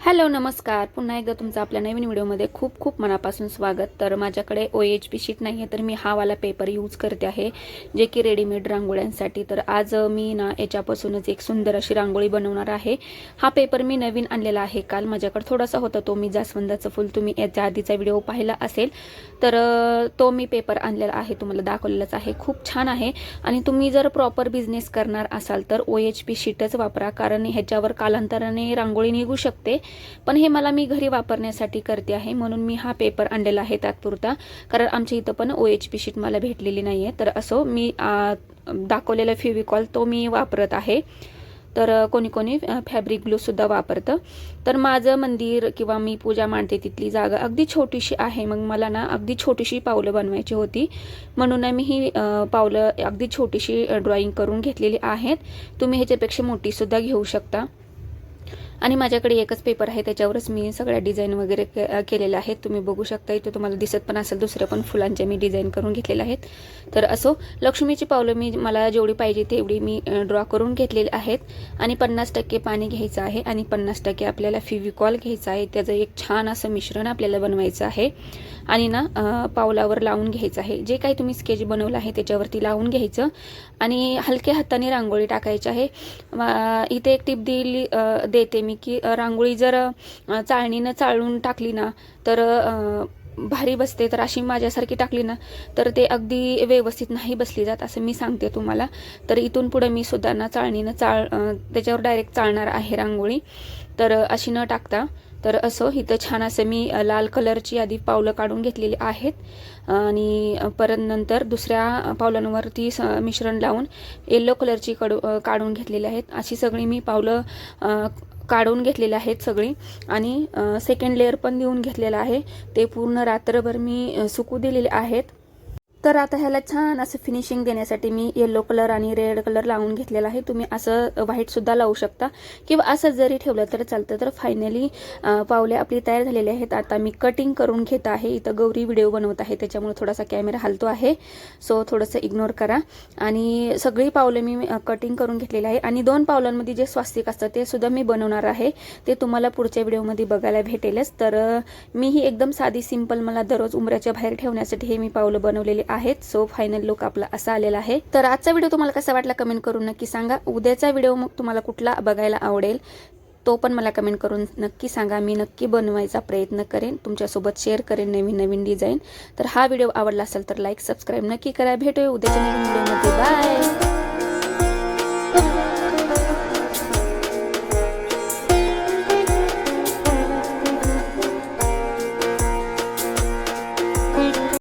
Hello नमस्कार. पुन्हा एकदा तुमचं आपल्या नवीन व्हिडिओमध्ये खूप खूप मनापासून स्वागत. तर माझ्याकडे ओ एच पी शीट नाही आहे तर मी हा वाला पेपर यूज करते आहे जे की रेडीमेड रांगोळ्यांसाठी. तर आज मी ना याच्यापासूनच एक सुंदर अशी रांगोळी बनवणार आहे. हा पेपर मी नवीन आणलेला आहे. काल माझ्याकडे थोडासा होता तो मी जास्वंदाचं फुल तुम्ही याच्या आधीचा व्हिडिओ पाहिला असेल. तर तो मी पेपर आणलेला आहे तुम्हाला दाखवलेलाच आहे. खूप छान आहे. आणि तुम्ही जर प्रॉपर बिझनेस करणार असाल तर ओ एच पी शीटच वापरा कारण ह्याच्यावर कालांतराने रांगोळी निघू शकते. पण हे मला मी घरी वापरण्यासाठी करते आहे. म्हणून मी हा पेपर आणलेला आहे तात्पुरता. कारण आमच्या इथं पण ओ एच पी शीट मला भेटलेली नाही आहे. तर असो मी दाखवलेला फेविकॉल तो मी वापरत आहे. तर कोणी कोणी फॅब्रिक ग्लूसुद्धा वापरतं. तर माझं मंदिर किंवा मी पूजा मांडते तिथली जागा अगदी छोटीशी आहे. मग मला ना अगदी छोटीशी पावलं बनवायची होती. म्हणून मी ही पावलं अगदी छोटीशी ड्रॉइंग करून घेतलेली आहेत. तुम्ही ह्याच्यापेक्षा मोठीसुद्धा घेऊ शकता. आणि माझ्याकडे एकच पेपर आहे त्याच्यावरच मी सगळ्या डिझाईन वगैरे के केलेल्या आहेत. तुम्ही बघू शकता इथे तुम्हाला दिसत पण असेल दुसऱ्या पण फुलांच्या मी डिझाईन करून घेतलेल्या आहेत. तर असो लक्ष्मीची पावलं मी मला जेवढी पाहिजे तेवढी मी ड्रॉ करून घेतलेली आहेत. आणि पन्नास टक्के पाणी घ्यायचं आहे आणि पन्नास टक्के आपल्याला फिविकॉल घ्यायचं आहे. त्याचं एक छान असं मिश्रण आपल्याला बनवायचं आहे. आणि ना पावलावर लावून घ्यायचं आहे. जे काही तुम्ही स्केच बनवलं आहे त्याच्यावरती लावून घ्यायचं. आणि हलक्या हाताने रांगोळी टाकायची आहे. इथे एक टिप दिली देते मी की रांगोळी जर चाळणीनं चाळून टाकली ना तर भारी बसते. तर अशी माझ्यासारखी टाकली ना तर ते अगदी व्यवस्थित नाही बसली जात असं मी सांगते तुम्हाला. तर इथून पुढे मी सुद्धा ना चाळणीनं चाळ त्याच्यावर डायरेक्ट चाळणार आहे रांगोळी. तर अशी न टाकता तर असं इथं छान असं मी लाल कलरची आधी पावलं काढून घेतलेली आहेत. आणि परत नंतर दुसऱ्या पावलांवरती स मिश्रण लावून येल्लो कलरची कडू काढून घेतलेली आहेत. अशी सगळी मी पावलं काढून घेतलेले आहेत सगळी. आणि सेकंड लेअर पण देऊन घेतलेलं आहे. ते पूर्ण रात्रभर मी सुकू दिलेले आहेत. तर आता ह्याला छान असं फिनिशिंग देण्यासाठी मी येलो कलर आणि रेड कलर लावून घेतलेला आहे. तुम्ही असं व्हाईटसुद्धा लावू शकता. किंवा असं जरी ठेवलं तर चालतं. तर फायनली पावले आपली तयार झालेली आहेत. आता मी कटिंग करून घेत आहे. इथं गौरी व्हिडिओ बनवत आहे. त्याच्यामुळे थोडासा कॅमेरा हलतो आहे. सो थोडंसं इग्नोर करा. आणि सगळी पावलं मी कटिंग करून घेतलेली आहे. आणि दोन पावलांमध्ये जे स्वास्तिक असतं ते सुद्धा मी बनवणार आहे. ते तुम्हाला पुढच्या व्हिडिओमध्ये बघायला भेटेलच. तर मी ही एकदम साधी सिंपल मला दररोज उमऱ्याच्या बाहेर ठेवण्यासाठी हे मी पावलं बनवलेली आहे आहेत. सो फायनल लुक आपला असा आलेला आहे. तर आजचा व्हिडिओ तुम्हाला कसा वाटला कमेंट करून नक्की सांगा. उद्याचा व्हिडिओ मग तुम्हाला कुठला बघायला आवडेल तो पण मला कमेंट करून नक्की सांगा. मी नक्की बनवायचा प्रयत्न करेन. तुमच्यासोबत शेअर करेन नवीन नवीन डिझाईन तर हा व्हिडिओ आवडला असेल तर लाईक सबस्क्राईब नक्की करा. भेटूया उद्याच्या नवीन व्हिडिओमध्ये